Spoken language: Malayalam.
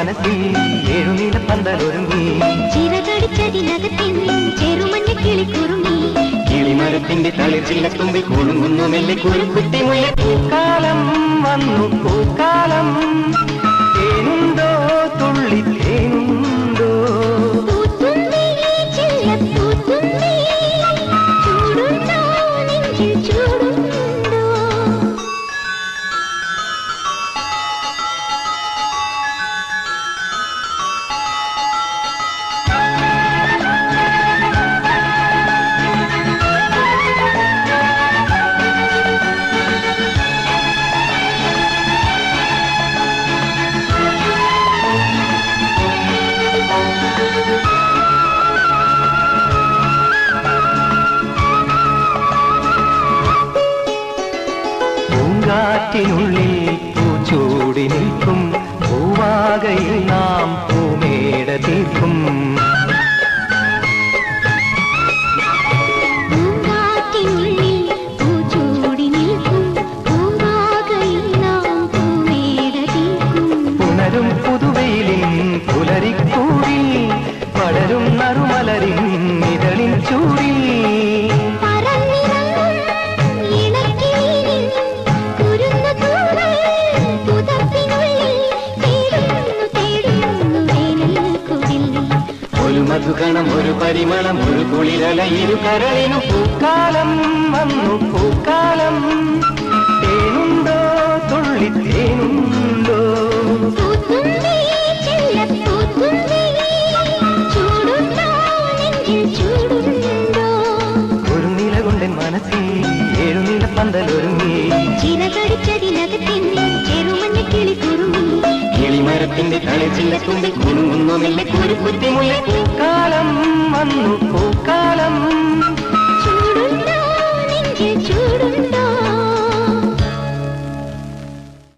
മനസ്സിൽ ഏഴുനീല പന്തലൊരുങ്ങി. ചിറകടിച്ചതിനകത്തിൻ ചെറുമഞ്ഞ കിളിക്കുറുങ്ങി കിളിമരത്തിന്റെ തളിർച്ചില്ലത്തുമ്പിൽ കുളുങ്ങുന്നു മെല്ലെ കുരുക്കുത്തി മുല്ല. പൂക്കാലം വന്നു പൂക്കാലം. പൂങ്കാറ്റിനുള്ളിൽ പൂച്ചൂടി നിൽക്കും. പൂവാകയിൽ നാം പൂമേട തീർക്കും. പൂങ്കാറ്റിനുള്ളിൽ ഒരു മധുകണം ഒരു പരിമളം ഒരു കുളിരല ഇരു കരളിനു പൂക്കാലം വന്നു പൂക്കാലം. തേനുണ്ടോ തുള്ളി തേനുണ്ടോ ഒരു നില കൊണ്ടൻ മനസ്സിൽ ഏഴുനില പന്തലൊരുങ്ങി ചിറകടിച്ചതിനകത്തിൻ കിളിമരത്തിന്റെ തളിച്ചില്ലത്തുമ്പിൽ കുണുങ്ങുന്നു മെല്ലെ മുല്ല പൂക്കാലം വന്നു പൂക്കാലം.